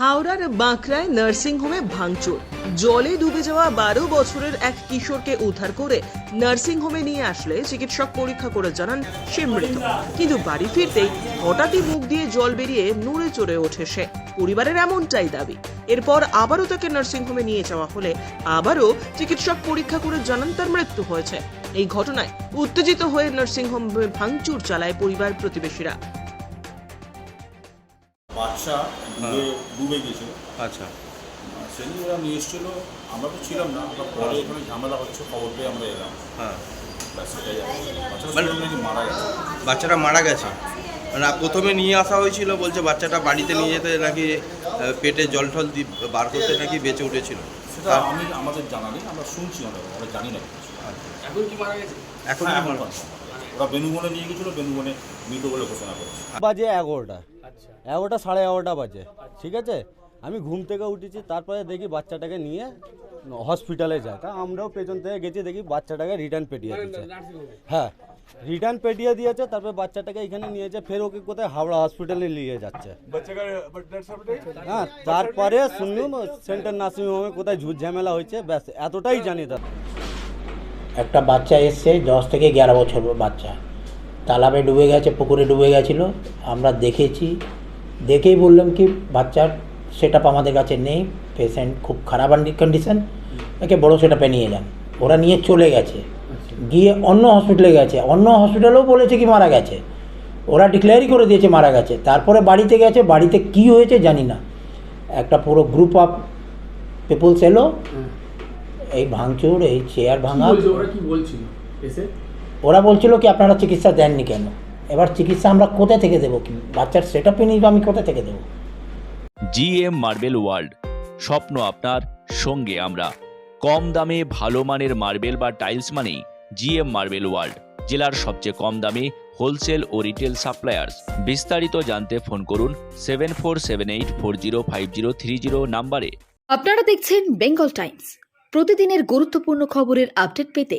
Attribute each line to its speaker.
Speaker 1: হাওড়ার বাঁকড়ায় নার্সিংহোমে ভাঙচুর। জলে ডুবে যাওয়া বারো বছরের এক কিশোরকে উদ্ধার করে নার্সিংহোমে নিয়ে আসলে চিকিৎসক পরীক্ষা করে জানান সে মৃত। কিন্তু বাড়ি ফিরতেই হঠাৎই মুখ দিয়ে জল বেরিয়ে নুড়ে চড়ে ওঠে সে। পরিবারের এমনটাই দাবি। এরপর আবারও তাকে নার্সিংহোমে নিয়ে যাওয়া হলে আবারও চিকিৎসক পরীক্ষা করে জানান তার মৃত্যু হয়েছে। এই ঘটনায় উত্তেজিত হয়ে নার্সিংহোমে ভাঙচুর চালায় পরিবার প্রতিবেশীরা।
Speaker 2: বাচ্চা ডুবে ডুবে গেছিল
Speaker 3: আচ্ছা।
Speaker 2: সেদিন ওরা নিয়ে এসেছিল আমরা তো ছিলাম না আমরা পরে এখানে ঝামেলা হচ্ছে খবর পেয়ে আমরা এলাম।
Speaker 3: হ্যাঁ।
Speaker 2: কি।
Speaker 3: মানে-
Speaker 2: মারা গেছে।
Speaker 3: বাচ্চাটা মারা গেছে। মানে প্রথমে নিয়ে আসা হয়েছিল বলছে বাচ্চাটা বাড়িতে নিয়ে যেতে নাকি পেটে জল টল দি বার করতে নাকি বেঁচে উঠেছিল।
Speaker 2: সেটা আমি আমাদের জানা নেই আমরা শুনছি আমরা আমরা জানি না।
Speaker 3: এখন
Speaker 2: হ্যাঁ, এখন confirm। ওরা বেনুবনে নিয়ে গেছিল বেনুবনে মৃত বলে ঘোষণা করেছে।
Speaker 4: বাজে এগারোটা। এগারোটা সাড়ে এগারোটা বাজে ঠিক আছে? আমি ঘুম থেকে উঠেছি তারপরে দেখি বাচ্চাটাকে নিয়ে হসপিটালে যায়। তা আমরাও পেছন থেকে গেছি দেখি বাচ্চাটাকে রিটার্ন পেটিয়ে দিয়েছে হ্যাঁ রিটার্ন পেটিয়ে দিয়েছে তারপরে বাচ্চাটাকে এখানে নিয়েছে ফের ওকে কোথায় হাওড়া হসপিটালে নিয়ে যাচ্ছে। হ্যাঁ তারপরে শুনলাম সেন্টার নার্সিং হোমে কোথায় ঝুট ঝামেলা হয়েছে ব্যাস এতটাই জানি তার
Speaker 5: একটা বাচ্চা এসছে দশ থেকে এগারো বছর বাচ্চা। তালাবে ডুবে গেছে পুকুরে ডুবে গেছিল আমরা দেখেছি দেখেই বললাম কি বাচ্চার সেট আমাদের কাছে নেই পেশেন্ট খুব খারাপ কন্ডিশন একে বড়ো সেটাপে নিয়ে যান ওরা নিয়ে চলে গেছে গিয়ে অন্য হসপিটালে গেছে অন্য হসপিটালেও বলেছে কি মারা গেছে ওরা ডিক্লেয়ারই করে দিয়েছে মারা গেছে তারপরে বাড়িতে গেছে বাড়িতে কি হয়েছে জানি না একটা পুরো গ্রুপ অফ পিপুলস এলো এই ভাঙচুর এই চেয়ার ভাঙা
Speaker 6: ওরা কি বলছিল এসে
Speaker 5: ওরা বলছিল কি আপনারা চিকিৎসা দেননি কেন? এবার চিকিৎসা আমরা কোথা থেকে দেবো কি? বাচ্চার সেট আপই নেই বা আমি কোথা থেকে দেবো?
Speaker 7: জিএম মার্বেল ওয়ার্ল্ড স্বপ্ন আপনার সঙ্গে আমরা। কম দামে ভালো মানের মার্বেল বা টাইলস মানেই জিএম মার্বেল ওয়ার্ল্ড জেলার সবচেয়ে কম দামে হোলসেল ও রিটেল সাপ্লায়ার্স। বিস্তারিত জানতে ফোন করুন seven four seven eight four zero five zero three zero নাম্বারে।
Speaker 8: আপনারা দেখছেন বেঙ্গল টাইমস। প্রতিদিনের গুরুত্বপূর্ণ খবরের আপডেট পেতে